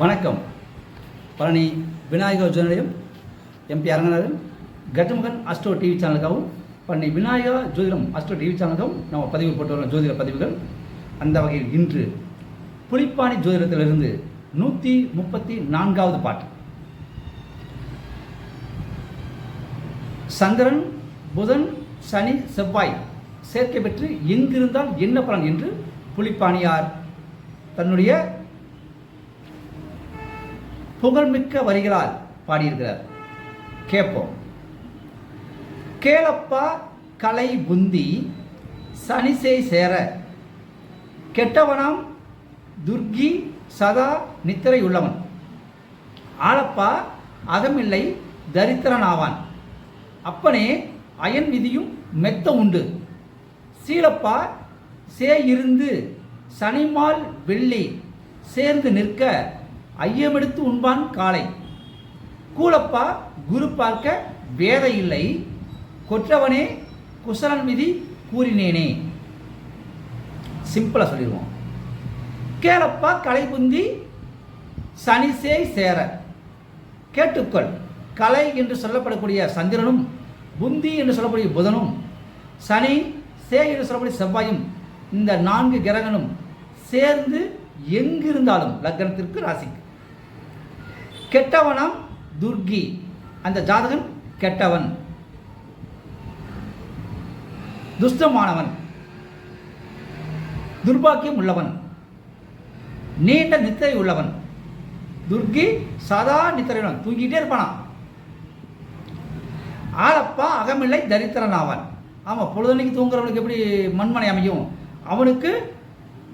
வணக்கம். பழனி விநாயகர் ஜோதிடம் MP Aranganathan Gajamukan astro TV சேனலுக்காகவும் Palani Vinayaka ஜோதிடம் அஸ்ட்ரோ டிவி சேனலுக்காகவும் நம்ம பதிவு போட்டுள்ள ஜோதிட பதிவுகள். அந்த வகையில் இன்று புலிப்பாணி ஜோதிடத்திலிருந்து நூற்றி முப்பத்தி நான்காவது பாட்டு. சந்திரன் புதன் சனி செவ்வாய் சேர்க்கை பெற்று எங்கிருந்தால் என்ன பலன் என்று புலிப்பாணியார் தன்னுடைய புகழ்மிக்க வரிகளால் பாடியிருக்கிறார். கேட்போம். கேளப்பா கலை புந்தி சனிசை சேர. கெட்டவனாம் துர்கி சதா நித்திரை உள்ளவன். ஆளப்பா அகமில்லை தரித்திரனாவான். அப்பனே அயன் விதியும் மெத்த உண்டு. சீலப்பா சே இருந்து சனிமால் வெள்ளி சேர்ந்து நிற்க ஐயமெடுத்து உண்பான் காலை. கூலப்பா குரு பார்க்க வேத இல்லை. கொற்றவனே குசலன் விதி கூறினேனே. சிம்பிளாக சொல்லிடுவோம். கேளப்பா கலை புந்தி சனிசே சேர. கேட்டுக்கொள். கலை என்று சொல்லப்படக்கூடிய சந்திரனும் புந்தி என்று சொல்லக்கூடிய புதனும் சனி சே என்று சொல்லக்கூடிய செவ்வாயும் இந்த நான்கு கிரகங்களும் சேர்ந்து எங்கிருந்தாலும் லக்னத்திற்கு ராசிக்கு. கெட்டவனாம் துர்கி. அந்த ஜாதகன் கெட்டவன். துஷ்டமானவன். துர்பாக்கியம் உள்ளவன். நீண்ட நித்திரை உள்ளவன். துர்கி சதா நித்திரையுடன் தூங்கிட்டே இருப்பானா ஆளப்பா அகமில்லை தரித்திரன் ஆவான் ஆமாம் பொழுதன்னைக்கு தூங்குறவனுக்கு எப்படி மண்மனை அமையும்? அவனுக்கு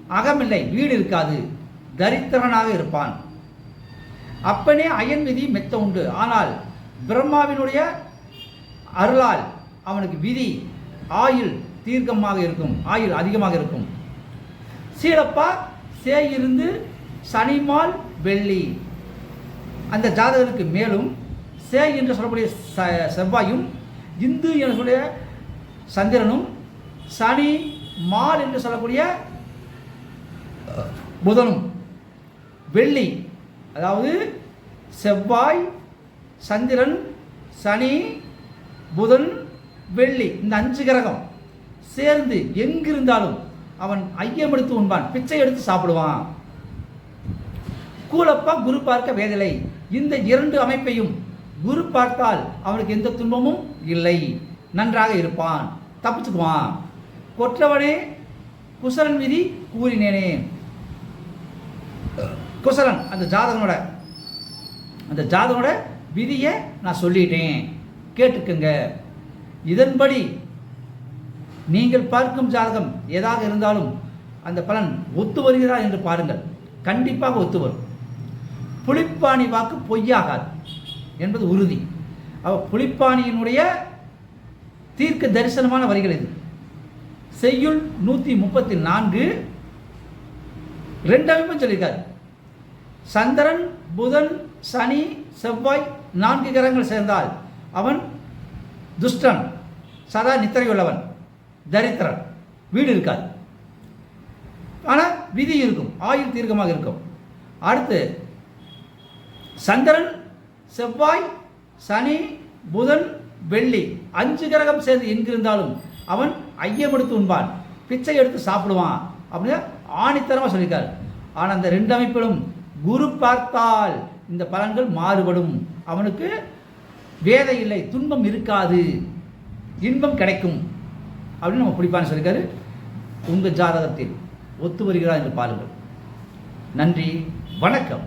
அகமில்லை வீடு இருக்காது. தரித்திரனாக இருப்பான். அப்பனே அயன் விதி மெத்த உண்டு. ஆனால் பிரம்மாவினுடைய அருளால் அவனுக்கு விதி ஆயுள் தீர்க்கமாக இருக்கும். ஆயுள் அதிகமாக இருக்கும். சீலப்பா சே இருந்து சனிமால் வெள்ளி. அந்த ஜாதகருக்கு மேலும் சே என்று சொல்லக்கூடிய செவ்வாயும் இந்து என்று சொல்லிய சந்திரனும் சனி மால் என்று சொல்லக்கூடிய புதனும். வெள்ளி அதாவது செவ்வாய் சந்திரன் சனி புதன் வெள்ளி இந்த அஞ்சு கிரகம் சேர்ந்து எங்கிருந்தாலும் அவன் ஐயம் எடுத்து உண்பான் பிச்சை எடுத்து சாப்பிடுவான். கூலப்பா குரு பார்க்க வேதலை இந்த இரண்டு அமைப்பையும் குரு பார்த்தால் அவனுக்கு எந்த துன்பமும் இல்லை. நன்றாக இருப்பான் தப்பிச்சுக்குவான். கொற்றவனே குசரன் விதி கூறினேனே. குசரன் அந்த ஜாதகனோட அந்த ஜாதகனோட விதியை நான் சொல்லிட்டேன். கேட்டுக்கங்க. இதன்படி நீங்கள் பார்க்கும் ஜாதகம் ஏதாக இருந்தாலும் அந்த பலன் ஒத்து வருகிறதா என்று பாருங்கள். கண்டிப்பாக ஒத்து வரும். புளிப்பாணி வாக்கு பொய்யாகாது என்பது உறுதி. அவ புளிப்பாணியினுடைய தீர்க்க தரிசனமான வரிகள் இது. செய்யுள் நூற்றி முப்பத்தி நான்கு. ரெண்டு அமைப்பும் சொல்லியிருக்காரு. சந்திரன் புதன் சனி செவ்வாய் நான்கு கிரகங்கள் சேர்ந்தால் அவன் துஷ்டன் சதா நித்திரையுள்ளவன் தரித்திரன். வீடு இருக்காது. ஆனால் விதி இருக்கும். ஆயுள் தீர்க்கமாக இருக்கும். அடுத்து சந்திரன் செவ்வாய் சனி புதன் வெள்ளி அஞ்சு கிரகம் சேர்ந்து எங்கிருந்தாலும் அவன் ஐயம் எடுத்து உண்பான். பிச்சை எடுத்து சாப்பிடுவான். அப்படின்னு ஆணித்தரமாக சொல்லியிருக்காரு. ஆனால் அந்த ரெண்டு அமைப்பிலும் குரு பார்த்தால் இந்த பலன்கள் மாறுபடும். அவனுக்கு வேதை இல்லை துன்பம் இருக்காது இன்பம் கிடைக்கும் அப்படின்னு நம்ம பிடிப்பான்னு சொல்லியிருக்காரு உங்கள் ஜாதகத்தில் ஒத்து வருகிறார் என்று பாருங்கள். நன்றி வணக்கம்.